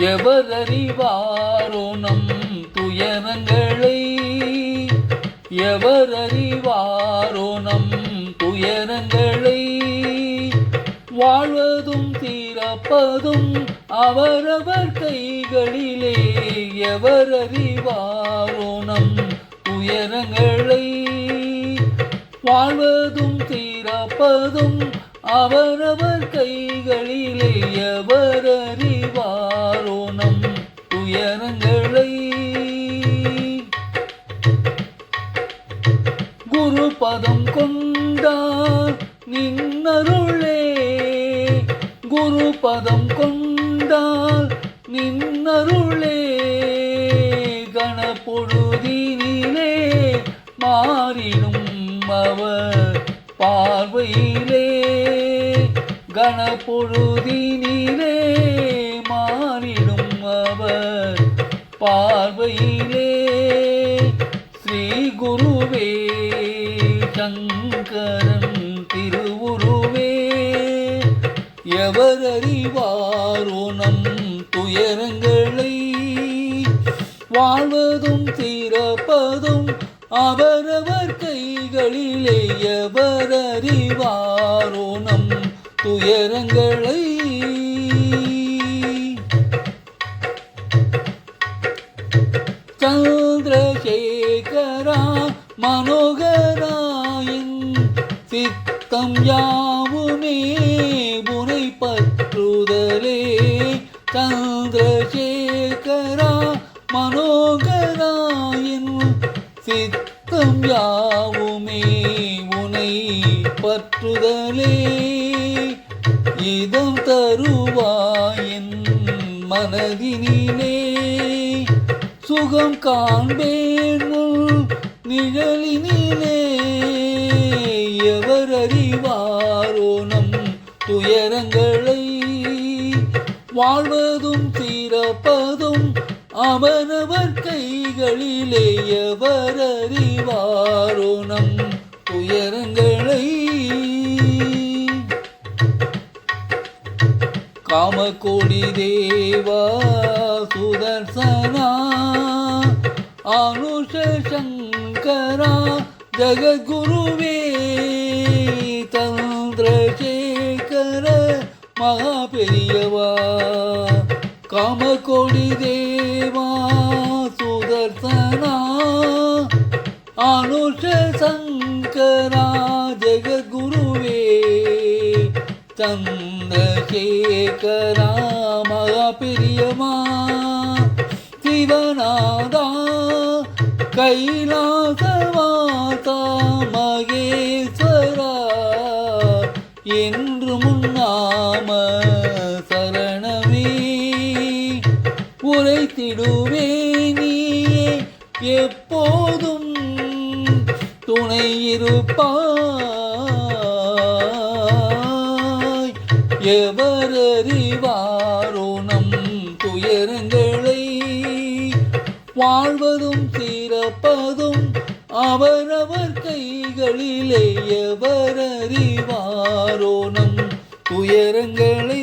எவரறிவாரோ நம் துயரங்களை? எவரறிவாரோ நம் துயரங்களை? வாழ்வதும் தீரப்பதும் அவரவர் கைகளிலே. எவரறிவாரோ நம் துயரங்களை? வாழ்வதும் தீரப்பதும் அவரவர் கைகளிலே. எவரறிவார் பாதம் கொண்டார் நின்னருளே. குரு பதம் கொண்டால் நின்னருளே. கணப்பொழுதினிலே மாறிடும் அவர் பார்வையிலே. கணப்பொழுதினிலே மாறிடும் அவர் பார்வையிலே. ஸ்ரீ குருவே. சங்கரன் திருவுருவே எவர் அறிவாரோ நம் துயரங்களை. வாழ்வதும் தீரப்பதும் அவரவர் கைகளிலே. எவர் அறிவாரோ நம் துயரங்களை. சந்திரசேகரா மனோகராயின் சித்தம் யாவுமே புனை பற்றுதலே சந்திரசேகரா மனோகராயின் சித்தம் யாவுமே உனை பற்றுதலே இதம் தருவாயின் மனதினிலே. சுகம் காண்பேன் உள் நிழலினிலே. துயரங்களை வாழ்வதும் தீரப்பதும் அவரவர் கைகளிலே எவர் அறிவாரோ நம் துயரங்களை. காமக்கோடி தேவா சுதர்சனா அனுஷ சங்கரா ஜகத்குருவே சங்கர மகா பெரியவா காமகோடி தேவா சுதர்சனா அனுஷ சங்கரா ஜெகத்குருவே சந்திரசேகரா மகா பிரியமா சிவநாதா கைலாசவாசா மகேஸ்வரா என் முன்னாம சரணமே உரைத்திடுவே நீயே எப்போதும் துணை இருப்பாய் எவரறிவாரோ நம் துயரங்களை வாழ்வதும் சிறப்பதும் அவரவர் கைகளிலே. எவரறிவாரோ நம் துயரங்களை